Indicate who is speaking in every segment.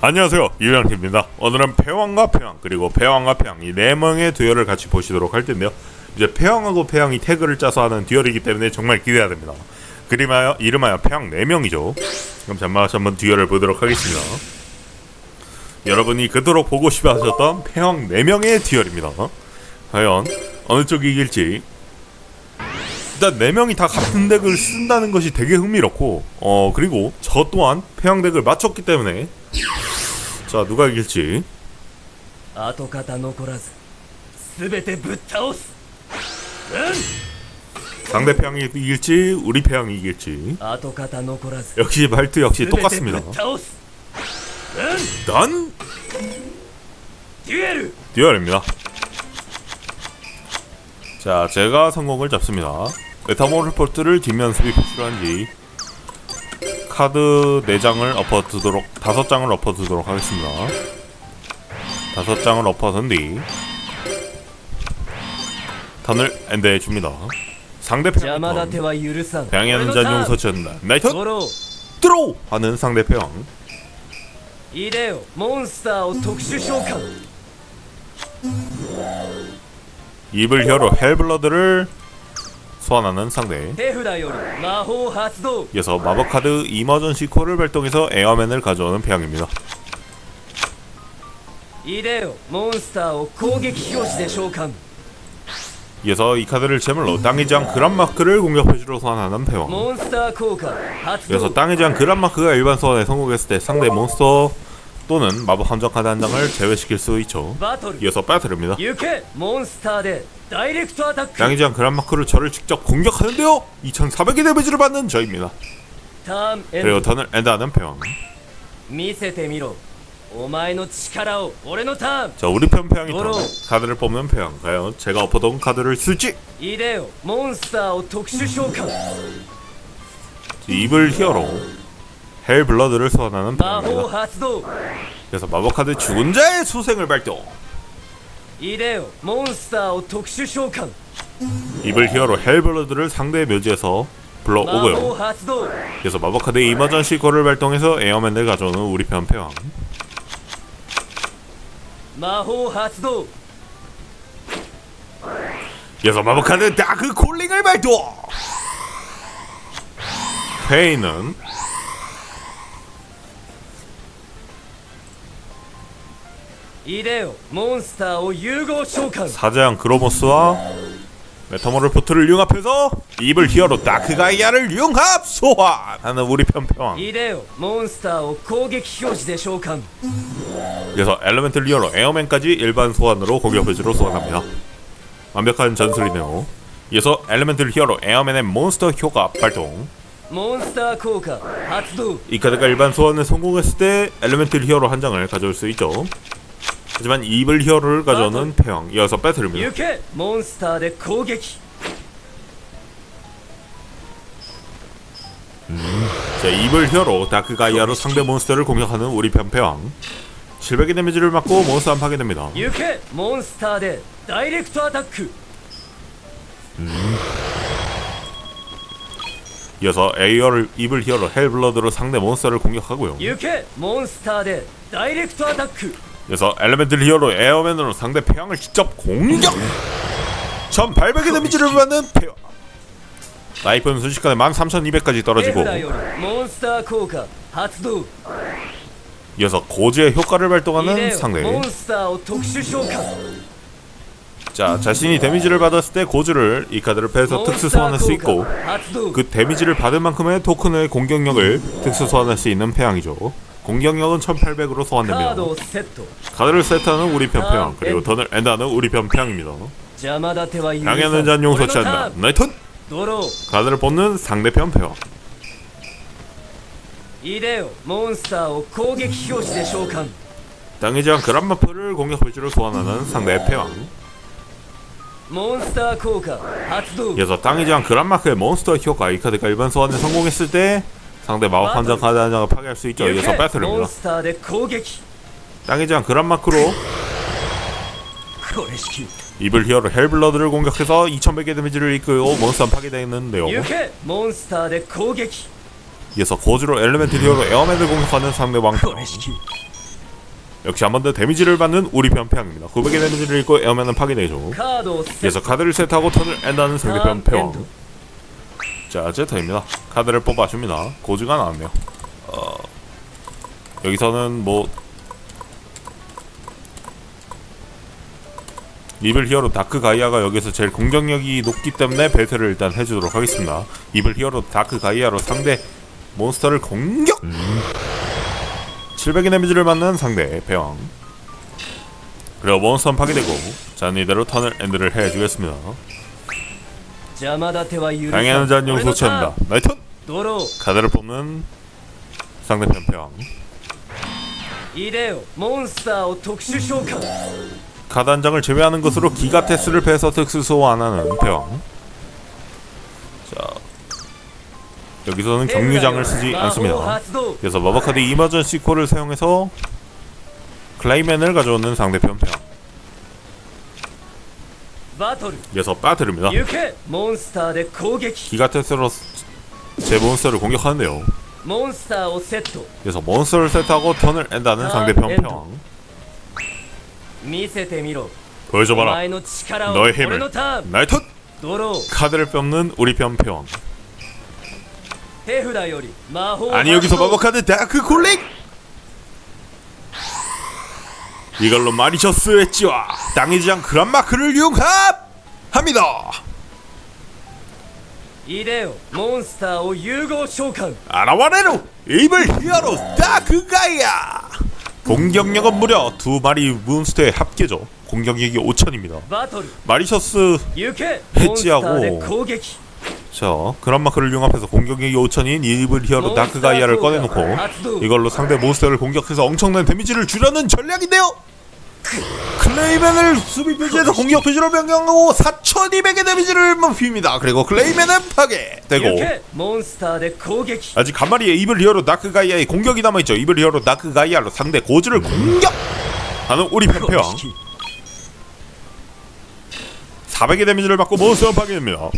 Speaker 1: 안녕하세요. 유양팀입니다. 오늘은 패왕과 패왕 그리고 패왕과 패왕. 이 네 명의 듀얼을 같이 보시도록 할 텐데요. 이제 패왕하고 패왕이 태그를 짜서 하는 듀얼이기 때문에 정말 기대가 됩니다. 그림하여 이름하여 패왕 4명이죠. 그럼 잠시 한번 듀얼을 보도록 하겠습니다. 여러분이 그토록 보고 싶어 하셨던 패왕 4명의 듀얼입니다. 과연 어느 쪽이 이길지. 일단 4명이 다 같은 덱을 쓴다는 것이 되게 흥미롭고 어 그리고 저 또한 패왕 덱을 맞췄기 때문에 자 누가 이길지
Speaker 2: 跡形残らず全てぶっ倒す
Speaker 1: 상대 패왕이 이길지 우리 패왕이 이길지
Speaker 2: 跡形残らず
Speaker 1: 역시 말투 역시
Speaker 2: 全てぶ
Speaker 1: 똑같습니다
Speaker 2: っ倒す
Speaker 1: 난
Speaker 2: デュエル
Speaker 1: 듀얼입니다 자 제가 성공을 잡습니다 메타모르포트를 뒷면습이 표출한 뒤 카드 4장을 엎어두도록 5장을 엎어두도록 하겠습니다. 5장을 엎어둔 뒤 단을 엔드해 줍니다.
Speaker 2: 상대편
Speaker 1: 방해하는 자용 서치한다. 나이트! 드로 하는
Speaker 2: 상대편. 이래요 몬스터 특수
Speaker 1: 효과 입을 혀로 헬블러드를 소환하는 상대. 이어서 마법카드 이머전시 콜을 발동해서 에어맨을 가져오는 배양입니다. 이어서 이 카드를 제물로 땅의 장 그란마크를 공격 표시로 소환하는 패왕. 이어서 땅의 장 그란마크가 일반 소환에 성공했을 때 상대 몬스터 또는 마법 함정 카드 한 장을 제외시킬 수 있죠. 이어서 배틀입니다. 양이장 그란마크를 저를 직접 공격하는데요. 2400의 데미지를 받는 저입니다. 그리고 턴을 엔드하는
Speaker 2: 평.
Speaker 1: 자 우리 편 평이 턴 카드를 뽑는 평 과연 제가 엎어둔 카드를 쓸지
Speaker 2: 이데요 몬스터 특수 효과
Speaker 1: 입을 히어로 헬블러드를 소환하는 마호
Speaker 2: 하스도.
Speaker 1: 그래서 마법 카드 죽은 자의 수생을 발동.
Speaker 2: 이래요. 몬스터 독슈 쇼칸.
Speaker 1: 이블 히어로 헬블러드를 상대의 묘지에서 불러오고요.
Speaker 2: 마호 하스도.
Speaker 1: 그래서 마법 카드의 이머전시 거를 발동해서 에어맨을 가져오는 우리 편 패왕.
Speaker 2: 마호 하스도.
Speaker 1: 그래서 마법 카드 다크 콜링을 발동. 페이는
Speaker 2: 이래요. 몬스터 유고 쇼칸
Speaker 1: 사자양 그로모스와 메타모르포트를 융합해서 입을 히어로 다크가이아를 융합 소환 하는 우리 편평왕.
Speaker 2: 이래요. 몬스터오 고객 효지대 쇼칸
Speaker 1: 그래서 엘레멘트 리어로 에어맨까지 일반 소환으로 공격 표시로 소환합니다. 완벽한 전술이네요 이어서 엘레멘트 히어로 에어맨의 몬스터 효과 발동.
Speaker 2: 몬스터 효과 발동
Speaker 1: 이 카드가 일반 소환에 성공했을 때 엘레멘트 히어로 한 장을 가져올 수 있죠. 하지만 이블 히어로를 가져오는 패왕. 이어서 배틀입니다.
Speaker 2: 行けモンスターで攻撃
Speaker 1: 자, 이블 히어로 다크 가이아로 상대 몬스터를 공격하는 우리 편 패왕. 700의 데미지를 맞고 몬스터 안 파괴됩니다.
Speaker 2: 行けモンスターでダイレクトアタック
Speaker 1: 이어서 에이어를 이블 히어로 헬블러드로 상대 몬스터를 공격하고요.
Speaker 2: 行けモンスターでダイレクトアタック
Speaker 1: 그래서 엘레멘트 히어로 에어맨으로 상대 패왕을 직접 공격! 1800의 데미지를 받는 패왕 라이프는 순식간에 13200까지
Speaker 2: 手
Speaker 1: 떨어지고
Speaker 2: 札よりモンスター効果発動
Speaker 1: 이어서 고지의 효과를
Speaker 2: イ
Speaker 1: 발동하는
Speaker 2: デオ
Speaker 1: 상대
Speaker 2: モンスターを特殊召喚
Speaker 1: 자 자신이 데미지를 받았을 때 고지를 이 카드를 패해서
Speaker 2: モン
Speaker 1: 특수
Speaker 2: スタ
Speaker 1: 소환할 수
Speaker 2: ー効
Speaker 1: 있고
Speaker 2: 果発動
Speaker 1: 그 데미지를 받은 만큼의 토큰의 공격력을 특수 소환할 수 있는 패왕이죠 공격력은 1800으로 소환됩니다.
Speaker 2: 카드 세토.
Speaker 1: 카드를 세트하는 우리 편평 그리고 턴을 엔다는 우리 편평입니다. 양해는 잔용 설치한다. 나의 턴! 카드를 뽑는 상대
Speaker 2: 편평 이레오 몬스터 공격 표시에 소환.
Speaker 1: 당해지 그란마프를 공격 표시로 소환하는 상대 패왕.
Speaker 2: 몬스터 효과. 発動.
Speaker 1: 여기서 당해지 그란마크의 몬스터 효과 이 카드가 일반 소환에 성공했을 때 상대 마법 함정 카드 한 장을 파괴할 수 있죠. 이어서 배틀입니다. 땅이지만 그란 마크로 이블 히어로 헬블러드를 공격해서 2100의 데미지를 입고 몬스터 파괴되는데요. 이어서 고즈로 엘레멘트 히어로 에어맨을 공격하는 상대
Speaker 2: 왕편
Speaker 1: 역시 한 번 더 데미지를 받는 우리 편패왕입니다. 900의 데미지를 입고 에어맨은 파괴되죠. 이어서 카드를 세트하고 턴을 엔다는 상대 편패왕 자 제터입니다. 카드를 뽑아줍니다. 고즈가 나왔네요. 어, 여기서는 뭐 이블 히어로 다크 가이아가 여기서 제일 공격력이 높기 때문에 배틀을 일단 해주도록 하겠습니다. 이블 히어로 다크 가이아로 상대 몬스터를 공격! 700의 데미지를 받는 상대 배왕. 그리고 몬스터는 파괴되고 자 이대로 턴을 엔드를 해주겠습니다 강해한잔 용소 취한다. 나이턴 카드를 뽑는 상대편
Speaker 2: 평.
Speaker 1: 카드 한 장을 제외하는 것으로 기가 테스를 패서 특수 소환하는 평 자, 여기서는 경유장을 쓰지 않습니다. 그래서 마법카드 이마전시 콜을 사용해서 클라이맨을 가져오는 상대편
Speaker 2: 평.
Speaker 1: 이어서 빠트립니다. 기가텐 스로 제 몬스터를 공격하는데요. 그래서 몬스터를 세트하고 턴을 앤다는 상대편
Speaker 2: 평.
Speaker 1: 보여줘봐라. 너의 힘을. 나의 턴. 카드를 뺏는 우리 편
Speaker 2: 평.
Speaker 1: 아니 여기서 마법 카드 다크 콜렉. 이걸로 마리셔스 엣지와 땅의 지장 그란마크를 융합합니다
Speaker 2: イデオモンスターを融合召喚
Speaker 1: 아라와레로 이블 히어로 다크 가이아 공격력은 무려 두 마리 몬스터의 합계죠 공격력이 5천입니다
Speaker 2: バトル
Speaker 1: 마리셔스
Speaker 2: 行け
Speaker 1: ヘ
Speaker 2: モンスタ
Speaker 1: ッジやご
Speaker 2: ーで攻撃
Speaker 1: 자 그런 마크를 융합해서 공격의 요천인 이블 히어로 다크가이아를 꺼내놓고 이걸로 상대 몬스터를 공격해서 엄청난 데미지를 주려는 전략인데요. 클레이맨을 수비 표지에서 공격 표지로 변경하고 4200의 데미지를 뭐 입힙니다. 그리고 클레이맨은 파괴되고 아직 간만에 이블 히어로 다크가이아의 공격이 남아있죠. 이블 히어로 다크가이아로 상대 고즈를 공격하는 우리 펜페왕 400의 데미지를 받고 몬스터 파괴됩니다.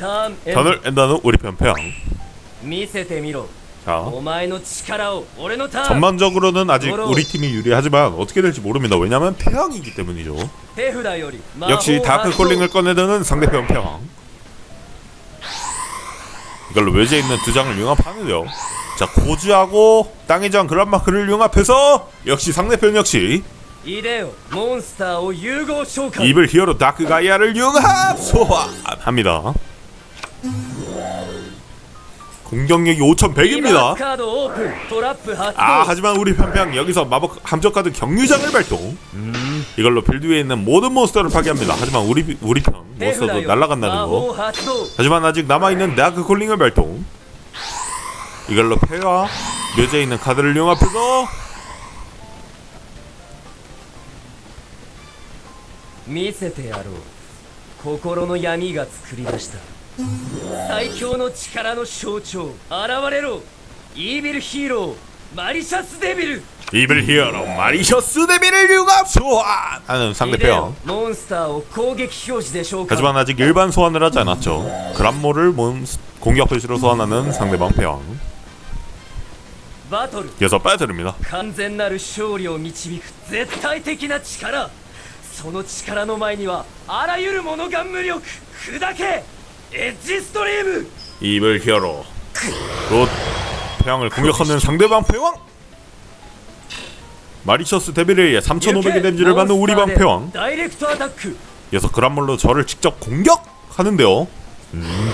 Speaker 2: 다음
Speaker 1: 편을 앤다는 우리
Speaker 2: 편평.
Speaker 1: 자. 전반적으로는 아직 우리 팀이 유리하지만 어떻게 될지 모릅니다. 왜냐면 태양이기 때문이죠. 역시 다크 콜링을 꺼내드는 상대편 패왕. 이걸로 외제에 있는 두 장을 융합하는데요. 자 고주하고 땅의 장 그란마크를 융합해서 역시 상대편 역시 입을 히어로 다크 가이아를 융합 소환합니다. 공격력이 5,100입니다.
Speaker 2: カードオープントラップ発動
Speaker 1: 아 하지만 우리 편평 여기서 마법 함정 카드 경유장을 발동. 이걸로 빌드 위에 있는 모든 몬스터를 파괴합니다. 하지만 우리 우리 편
Speaker 2: 手札
Speaker 1: 몬스터도
Speaker 2: より
Speaker 1: 날아간다는
Speaker 2: 魔
Speaker 1: 거.
Speaker 2: 法発動
Speaker 1: 하지만 아직 남아 있는 다크 콜링을 발동. 이걸로 패와 묘지에 있는 카드를 융합해서
Speaker 2: 見せてやろう心の闇が作り出した 最強の力の象徴現れろイービルヒーローマリシャスデビル
Speaker 1: 이블 히어로 마리셔스 데비를 융합 소환하는
Speaker 2: イ
Speaker 1: 상대
Speaker 2: デオ
Speaker 1: 편.
Speaker 2: モンスターを攻撃表示で召喚
Speaker 1: 하지만 아직 일반 소환을 하지 않았죠. 그란모를 몬스 공격 표시로 소환하는 상대방 패왕.
Speaker 2: バトル
Speaker 1: 이어서 빠뜨립니다.
Speaker 2: 完全なる勝利を導く絶対的な力その力の前にはあらゆるものが無力砕け 엣지 스트림!
Speaker 1: 입을 휘어로 롯 폐왕을 공격하는 상대방 폐왕! 마리셔스 데빌에 의해 3500의 데미지를 받는 우리 방 폐왕! 다이렉트 그란물로 저를 직접 공격하는데요. 음.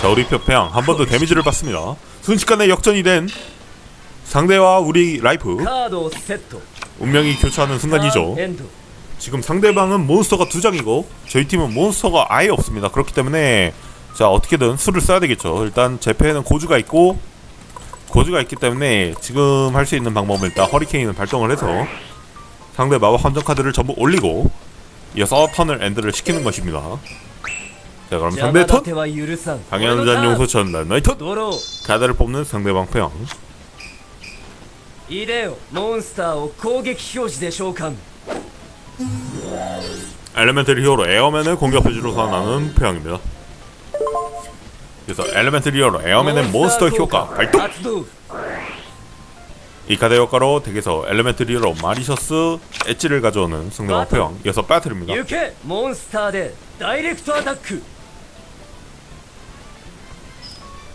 Speaker 1: 자 우리 폐왕 한 번 더 데미지를 받습니다. 순식간에 역전이 된 상대와 우리 라이프. 운명이 교차하는 순간이죠. 지금 상대방은 몬스터가 두 장이고 저희 팀은 몬스터가 아예 없습니다. 그렇기 때문에 자 어떻게든 수를 써야 되겠죠. 일단 제 패에는 고주가 있고 고주가 있기 때문에 지금 할 수 있는 방법은 일단 허리케인을 발동을 해서 상대 마법 함정 카드를 전부 올리고 이어서 턴을 엔드를 시키는 것입니다. 자 그럼
Speaker 2: 邪
Speaker 1: 상대
Speaker 2: 魔
Speaker 1: 턴
Speaker 2: 立ては許さん
Speaker 1: 당연한 잔용 소천 나이 턴
Speaker 2: ドロー
Speaker 1: 카드를 뽑는 상대방 패왕
Speaker 2: イデオモンスターを攻撃表示で召喚
Speaker 1: 엘레멘트리 히어로 에어맨을 공격해주로서 나는 표현입니다. 그래서 엘레멘트리 히어로 에어맨의 몬스터 효과 발동! 이카드 효과로 덱에서 엘레멘트리 히어로 마리셔스 엣지를 가져오는 승리와 표현 이어서 배틀입니다.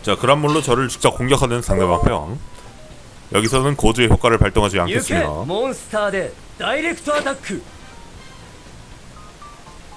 Speaker 1: 자 그란물로 저를 직접 공격하는 상대방 표현 여기서는 고주의 효과를 발동하지 않겠습니다.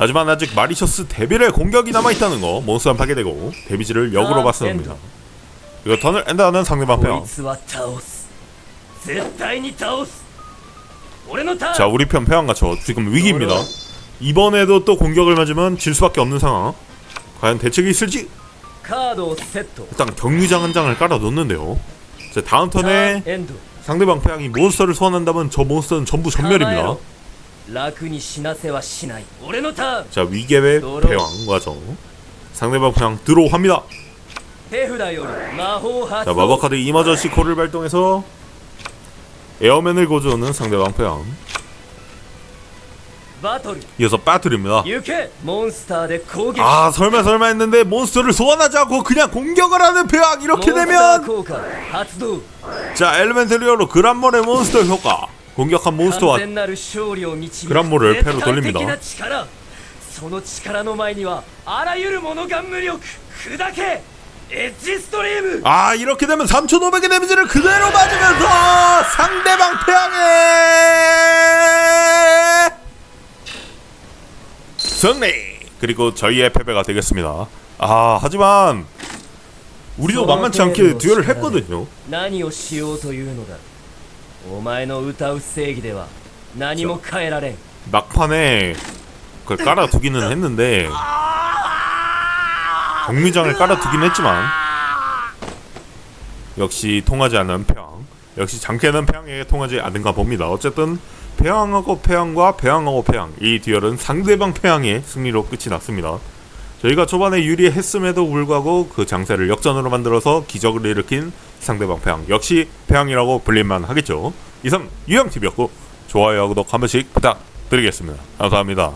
Speaker 1: 하지만 아직 마리셔스 데빌의 공격이 남아있다는 거 몬스터 파괴되고 데미지를 역으로 받습니다. 이거 턴을 엔다는 상대방
Speaker 2: 편
Speaker 1: 자 우리 편 패왕 갇혀 지금 위기입니다. 이번에도 또 공격을 맞으면 질 수밖에 없는 상황. 과연 대책이 있을지? 일단 경유장 한 장을 깔아 놓는데요. 자 다음 턴에 상대방 패왕이 몬스터를 소환한다면 저 몬스터는 전부 전멸입니다. 자 위계의 배왕 과정. 상대방 그냥 들어옵니다. 자 마법카드 이마저시 코를 발동해서 에어맨을 고조하는 상대방 패왕. 이어서 빠뜨립니다. 아 설마 설마 했는데 몬스터를 소환하지 않고 그냥 공격을 하는 패왕 이렇게 되면. 자 엘멘트리어로 그란몬의 몬스터 효과. 공격한 몬스터와
Speaker 2: 그란모를
Speaker 1: 패로 돌립니다. 아 이렇게 되면 3500의 데미지를 그대로 맞으면서 상대방 태양에 승리! 그리고 저희의 패배가 되겠습니다. 아 하지만 우리도 만만치 않게 듀얼을 했거든요.
Speaker 2: お前の歌う正義では何も変えられん
Speaker 1: 막판에 그걸 깔아두기는 했는데 경미장을 깔아두긴 했지만 역시 통하지 않는 패왕 역시 장캐는 패왕에게 통하지 않은가 봅니다 어쨌든 패왕하고 패왕과 패왕하고 패왕 이 듀얼은 상대방 패왕의 승리로 끝이 났습니다 저희가 초반에 유리했음에도 불구하고 그 장세를 역전으로 만들어서 기적을 일으킨 상대방 패왕 역시 패왕이라고 불릴만 하겠죠. 이상 유형TV였고 좋아요와 구독 한 번씩 부탁드리겠습니다. 감사합니다